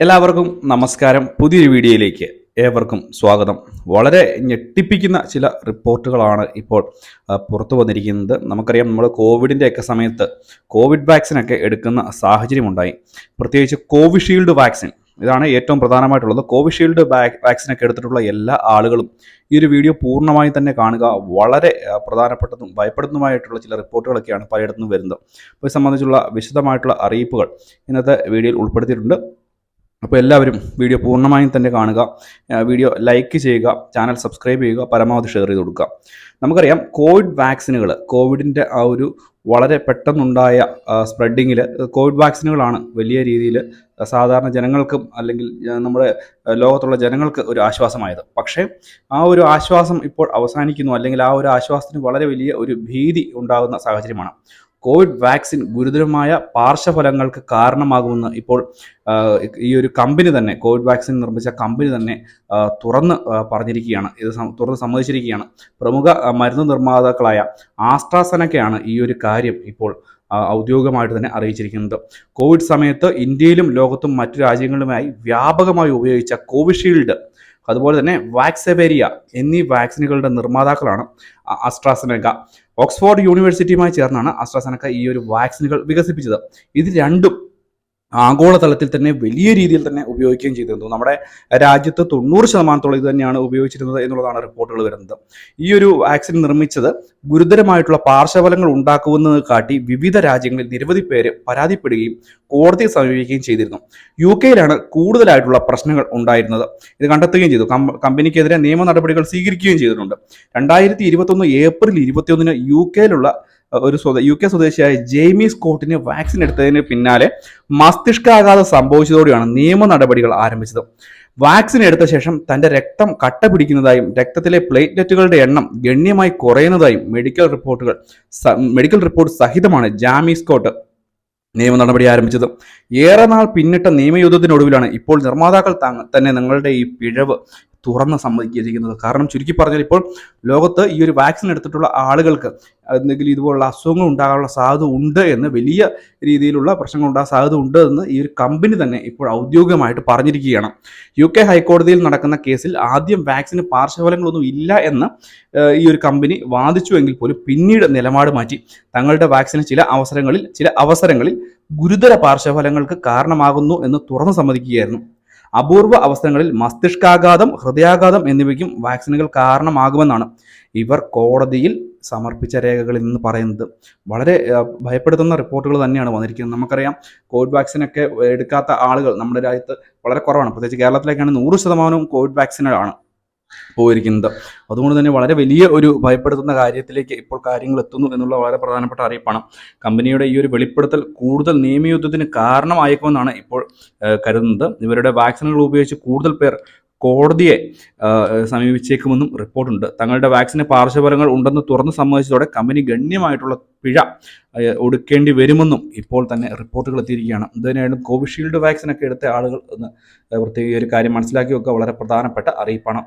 എല്ലാവർക്കും നമസ്കാരം. പുതിയൊരു വീഡിയോയിലേക്ക് ഏവർക്കും സ്വാഗതം. വളരെ ഞെട്ടിപ്പിക്കുന്ന ചില റിപ്പോർട്ടുകളാണ് ഇപ്പോൾ പുറത്തു വന്നിരിക്കുന്നത്. നമുക്കറിയാം നമ്മൾ കോവിഡിന്റെ ഒക്കെ സമയത്ത് കോവിഡ് വാക്സിനൊക്കെ എടുക്കുന്ന സാഹചര്യമുണ്ടായി പ്രത്യേകിച്ച് കോവിഷീൽഡ് വാക്സിൻ. ഇതാണ് ഏറ്റവും പ്രധാനമായിട്ടുള്ളത്. കോവിഷീൽഡ് വാക്- വാക്സിനൊക്കെ എടുത്തിട്ടുള്ള എല്ലാ ആളുകളും ഈ ഒരു വീഡിയോ പൂർണമായി തന്നെ കാണുക. വളരെ പ്രധാനപ്പെട്ടതും ഭയപ്പെടുന്നതുമായിട്ടുള്ള ചില റിപ്പോർട്ടുകളൊക്കെയാണ് പലയിടത്തുനിന്നും വരുന്നത്. അപ്പോൾ സംബന്ധിച്ചുള്ള വിശദമായിട്ടുള്ള അറിയിപ്പുകൾ ഇന്നത്തെ വീഡിയോയിൽ ഉൾപ്പെടുത്തിയിട്ടുണ്ട്. അപ്പോൾ എല്ലാവരും വീഡിയോ പൂർണമായും തന്നെ കാണുക. വീഡിയോ ലൈക്ക് ചെയ്യുക ചാനൽ സബ്സ്ക്രൈബ് ചെയ്യുക പരമാവധി ഷെയർ ചെയ്ത് കൊടുക്കുക. നമുക്കറിയാം കോവിഡ് വാക്സിനുകൾ കോവിഡിന്റെ ആ ഒരു വളരെ പെട്ടെന്നുണ്ടായ സ്പ്രെഡിങ്ങിൽ കോവിഡ് വാക്സിനുകളാണ് വലിയ രീതിയിൽ സാധാരണ ജനങ്ങൾക്കും അല്ലെങ്കിൽ നമ്മുടെ ലോകത്തുള്ള ജനങ്ങൾക്ക് ഒരു ആശ്വാസമായത്. പക്ഷേ ആ ഒരു ആശ്വാസം ഇപ്പോൾ അവസാനിക്കുന്നു. അല്ലെങ്കിൽ ആ ഒരു ആശ്വാസത്തിന് വളരെ വലിയ ഒരു ഭീതി ഉണ്ടാകുന്ന സാഹചര്യമാണ്. കോവിഡ് വാക്സിൻ ഗുരുതരമായ പാർശ്വഫലങ്ങൾക്ക് കാരണമാകുമെന്ന് ഇപ്പോൾ ഈ ഒരു കമ്പനി തന്നെ കോവിഡ് വാക്സിൻ നിർമ്മിച്ച കമ്പനി തന്നെ തുറന്ന് പറഞ്ഞിരിക്കുകയാണ്. ഇത് തുറന്ന് സമ്മതിച്ചിരിക്കുകയാണ്. പ്രമുഖ മരുന്ന് നിർമ്മാതാക്കളായ ആസ്ട്രാസനക്കയാണ് ഈ ഒരു കാര്യം ഇപ്പോൾ ഔദ്യോഗികമായിട്ട് തന്നെ അറിയിച്ചിരിക്കുന്നത്. കോവിഡ് സമയത്ത് ഇന്ത്യയിലും ലോകത്തും മറ്റു രാജ്യങ്ങളിലുമായി വ്യാപകമായി ഉപയോഗിച്ച കോവിഷീൽഡ് അതുപോലെ തന്നെ വാക്സെവേരിയ എന്നീ വാക്സിനുകളുടെ നിർമ്മാതാക്കളാണ് അസ്ട്രാസെനക ഓക്സ്ഫോർഡ് യൂണിവേഴ്സിറ്റിയുമായി ചേർന്നാണ് അസ്ട്രാസെനക്ക ഈ ഒരു വാക്സിനുകൾ വികസിപ്പിച്ചത്. ഇത് രണ്ടും ആഗോളതലത്തിൽ തന്നെ വലിയ രീതിയിൽ തന്നെ ഉപയോഗിക്കുകയും ചെയ്തിരുന്നു. നമ്മുടെ രാജ്യത്ത് തൊണ്ണൂറ് ശതമാനത്തോളം ഇത് തന്നെയാണ് ഉപയോഗിച്ചിരുന്നത് എന്നുള്ളതാണ് റിപ്പോർട്ടുകൾ വരുന്നത്. ഈ ഒരു വാക്സിൻ നിർമ്മിച്ചത് ഗുരുതരമായിട്ടുള്ള പാർശ്വഫലങ്ങൾ ഉണ്ടാക്കുമെന്ന് കാട്ടി വിവിധ രാജ്യങ്ങളിൽ നിരവധി പേര് പരാതിപ്പെടുകയും കോടതിയെ സമീപിക്കുകയും ചെയ്തിരുന്നു. യു കെയിലാണ് കൂടുതലായിട്ടുള്ള പ്രശ്നങ്ങൾ ഉണ്ടായിരുന്നത്. ഇത് കണ്ടെത്തുകയും ചെയ്തു. കമ്പനിക്കെതിരെ നിയമ നടപടികൾ സ്വീകരിക്കുകയും ചെയ്തിട്ടുണ്ട്. രണ്ടായിരത്തി ഇരുപത്തൊന്ന് ഏപ്രിൽ ഇരുപത്തിയൊന്നിന് യു കെയിലുള്ള ഒരു യു കെ സ്വദേശിയായ ജെയ്മി സ്കോട്ടിന് വാക്സിൻ എടുത്തതിന് പിന്നാലെ മസ്തിഷ്കാഘാതം സംഭവിച്ചതോടെയാണ് നിയമ നടപടികൾ ആരംഭിച്ചത്. വാക്സിൻ എടുത്ത ശേഷം തന്റെ രക്തം കട്ട പിടിക്കുന്നതായും രക്തത്തിലെ പ്ലേറ്റ്ലെറ്റുകളുടെ എണ്ണം ഗണ്യമായി കുറയുന്നതായും മെഡിക്കൽ റിപ്പോർട്ടുകൾ മെഡിക്കൽ റിപ്പോർട്ട് സഹിതമാണ് ജാമി സ്കോട്ട് നിയമ നടപടി ആരംഭിച്ചത്. ഏറെ നാൾ പിന്നിട്ട നിയമയുദ്ധത്തിനൊടുവിലാണ് ഇപ്പോൾ നിർമ്മാതാക്കൾ തന്നെ നിങ്ങളുടെ ഈ പിഴവ് തുറന്ന് സമ്മതിച്ചിരിക്കുന്നത് കാരണം ചുരുക്കി പറഞ്ഞാൽ ഇപ്പോൾ ലോകത്ത് ഈ ഒരു വാക്സിൻ എടുത്തിട്ടുള്ള ആളുകൾക്ക് എന്തെങ്കിലും ഇതുപോലുള്ള അസുഖങ്ങൾ ഉണ്ടാകാനുള്ള സാധ്യത ഉണ്ട് എന്ന് വലിയ രീതിയിലുള്ള പ്രശ്നങ്ങൾ ഉണ്ടാകാൻ സാധ്യത ഉണ്ട് എന്ന് ഈ ഒരു കമ്പനി തന്നെ ഇപ്പോൾ ഔദ്യോഗികമായിട്ട് പറഞ്ഞിരിക്കുകയാണ്. യു കെ ഹൈക്കോടതിയിൽ നടക്കുന്ന കേസിൽ ആദ്യം വാക്സിന് പാർശ്വഫലങ്ങളൊന്നും ഇല്ല എന്ന് ഈ ഒരു കമ്പനി വാദിച്ചുവെങ്കിൽ പോലും പിന്നീട് നിലപാട് മാറ്റി. തങ്ങളുടെ വാക്സിന് ചില അവസരങ്ങളിൽ ചില അവസരങ്ങളിൽ ഗുരുതര പാർശ്വഫലങ്ങൾക്ക് കാരണമാകുന്നു എന്ന് തുറന്നു സമ്മതിക്കുകയായിരുന്നു. അപൂർവ അവസരങ്ങളിൽ മസ്തിഷ്കാഘാതം ഹൃദയാഘാതം എന്നിവയ്ക്കും വാക്സിനുകൾ കാരണമാകുമെന്നാണ് ഇവർ കോടതിയിൽ സമർപ്പിച്ച രേഖകളിൽ നിന്ന് പറയുന്നത്. വളരെ ഭയപ്പെടുത്തുന്ന റിപ്പോർട്ടുകൾ തന്നെയാണ് വന്നിരിക്കുന്നത്. നമുക്കറിയാം കോവിഡ് വാക്സിനൊക്കെ എടുക്കാത്ത ആളുകൾ നമ്മുടെ രാജ്യത്ത് വളരെ കുറവാണ്. പ്രത്യേകിച്ച് കേരളത്തിലേക്കാണ് നൂറ് ശതമാനവും കോവിഡ് വാക്സിനാണ് പോയിരിക്കുന്നത്. അതുകൊണ്ട് തന്നെ വളരെ വലിയ ഒരു ഭയപ്പെടുത്തുന്ന കാര്യത്തിലേക്ക് ഇപ്പോൾ കാര്യങ്ങൾ എത്തുന്നു എന്നുള്ള വളരെ പ്രധാനപ്പെട്ട അറിയിപ്പാണ്. കമ്പനിയുടെ ഈ ഒരു വെളിപ്പെടുത്തൽ കൂടുതൽ നിയമയുദ്ധത്തിന് കാരണമായേക്കുമെന്നാണ് ഇപ്പോൾ കരുതുന്നത്. ഇവരുടെ വാക്സിനുകൾ ഉപയോഗിച്ച് കൂടുതൽ പേർ കോടതിയെ സമീപിച്ചേക്കുമെന്നും റിപ്പോർട്ടുണ്ട്. തങ്ങളുടെ വാക്സിന് പാർശ്വഫലങ്ങൾ ഉണ്ടെന്ന് തുറന്ന് സമ്മതിച്ചതോടെ കമ്പനി ഗണ്യമായിട്ടുള്ള പിഴ ഒടുക്കേണ്ടി വരുമെന്നും ഇപ്പോൾ തന്നെ റിപ്പോർട്ടുകൾ എത്തിയിരിക്കുകയാണ്. ഇതിനായാലും കോവിഷീൽഡ് വാക്സിനൊക്കെ എടുത്ത ആളുകൾ ഒന്ന് പ്രത്യേക ഒരു കാര്യം മനസ്സിലാക്കി വെക്കുക വളരെ പ്രധാനപ്പെട്ട അറിയിപ്പാണ്.